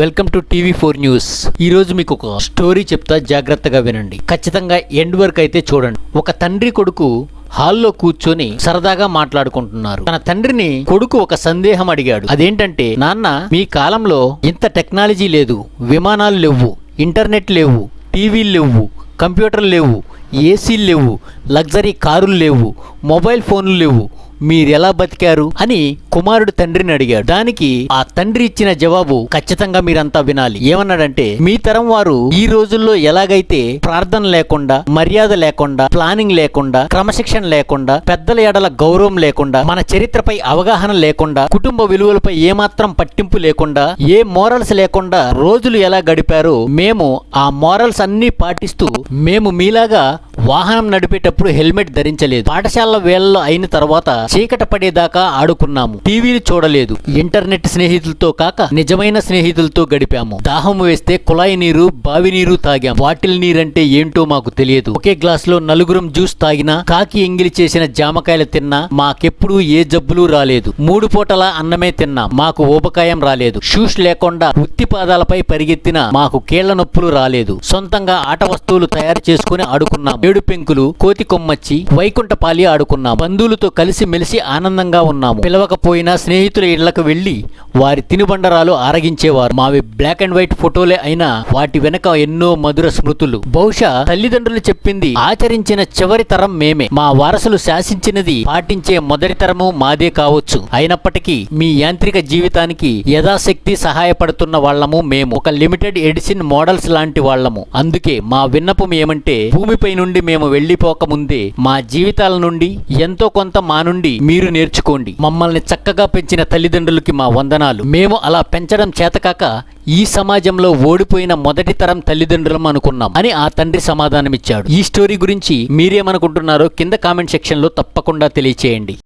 Welcome to TV four news. ఈ రోజు మీకు ఒక స్టోరీ చెప్తా జాగ్రత్తగా వినండి. ఖచ్చితంగా ఎండ్ వరకు అయితే చూడండి. ఒక తండ్రి కొడుకు హాల్లో కూర్చొని సరదాగా మాట్లాడుకుంటున్నారు. తన తండ్రిని కొడుకు ఒక సందేహం అడిగాడు. అదేంటంటే నాన్న మీ కాలంలో ఇంత టెక్నాలజీ లేదు. విమానాలు లేవు. ఇంటర్నెట్ లేవు. టీవీలు లేవు. కంప్యూటర్లు లేవు. ఏసీలు లేవు. లగ్జరీ కారులు లేవు. మొబైల్ ఫోన్లు లేవు. మీరెలా బతికారు అని కుమారుడు తండ్రిని అడిగాడు. దానికి ఆ తండ్రి ఇచ్చిన జవాబు ఖచ్చితంగా మీరంతా వినాలి. ఏమన్నాడంటే మీ తరం వారు ఈ రోజుల్లో ఎలాగైతే ప్రార్థన లేకుండా మర్యాద లేకుండా ప్లానింగ్ లేకుండా క్రమశిక్షణ లేకుండా పెద్దల ఎడల గౌరవం లేకుండా మన చరిత్రపై అవగాహన లేకుండా కుటుంబ విలువలపై ఏమాత్రం పట్టింపు లేకుండా ఏ మోరల్స్ లేకుండా రోజులు ఎలా గడిపారో మేము ఆ మోరల్స్ అన్ని పాటిస్తూ మేము మీలాగా వాహనం నడిపేటప్పుడు హెల్మెట్ ధరించలేదు. పాఠశాల వేళల్లో అయిన తర్వాత చీకట పడేదాకా ఆడుకున్నాము. టీవీలు చూడలేదు. ఇంటర్నెట్ స్నేహితులతో కాక నిజమైన స్నేహితులతో గడిపాము. దాహం వేస్తే కుళాయి నీరు బావి నీరు తాగాం. బాటిల్ నీరంటే ఏంటో మాకు తెలియదు. ఒకే గ్లాస్లో నలుగురం జ్యూస్ తాగినా కాకి ఎంగిలి చేసిన జామకాయలు తిన్నా మాకెప్పుడు ఏ జబ్బులు రాలేదు. మూడు పూటల అన్నమే తిన్నా మాకు ఊబకాయం రాలేదు. షూస్ లేకుండా ఉత్తి పాదాలపై పరిగెత్తిన మాకు కీళ్ళ నొప్పులు రాలేదు. సొంతంగా ఆట వస్తువులు తయారు చేసుకుని ఆడుకున్నాము. ఏడు పెంకులు కోతి కొమ్మచ్చి వైకుంఠపాలి ఆడుకున్నాం బంధువులతో కలిసి మెలిసి ఆనందంగా ఉన్నాము. పిలవకపోయినా స్నేహితుల ఇళ్ళకు వెళ్ళి వారి తినుబండరాలు ఆరగించేవారు. మావి బ్లాక్ అండ్ వైట్ ఫోటోలే అయినా వాటి వెనక ఎన్నో మధుర స్మృతులు. బహుశా తల్లిదండ్రులు చెప్పింది ఆచరించిన చివరి తరం మేమే. మా వారసులు శాసించినది పాటించే మొదటి తరము మాదే కావచ్చు. అయినప్పటికీ మీ యాంత్రిక జీవితానికి యథాశక్తి సహాయపడుతున్న వాళ్ళము మేము. ఒక లిమిటెడ్ ఎడిషన్ మోడల్స్ లాంటి వాళ్ళము. అందుకే మా విన్నపం ఏమంటే భూమిపై నుండి మేము వెళ్ళిపోక ముందే మా జీవితాల నుండి ఎంతో కొంత మా నుండి మీరు నేర్చుకోండి. మమ్మల్ని చక్కగా పెంచిన తల్లిదండ్రులకి మా వందనాలు. మేము అలా పెంచడం చేతకాక ఈ సమాజంలో ఓడిపోయిన మొదటి తరం తల్లిదండ్రులం అనుకున్నాం అని ఆ తండ్రి సమాధానమిచ్చాడు. ఈ స్టోరీ గురించి మీరేమనుకుంటున్నారో కింద కామెంట్ సెక్షన్లో తప్పకుండా తెలియచేయండి.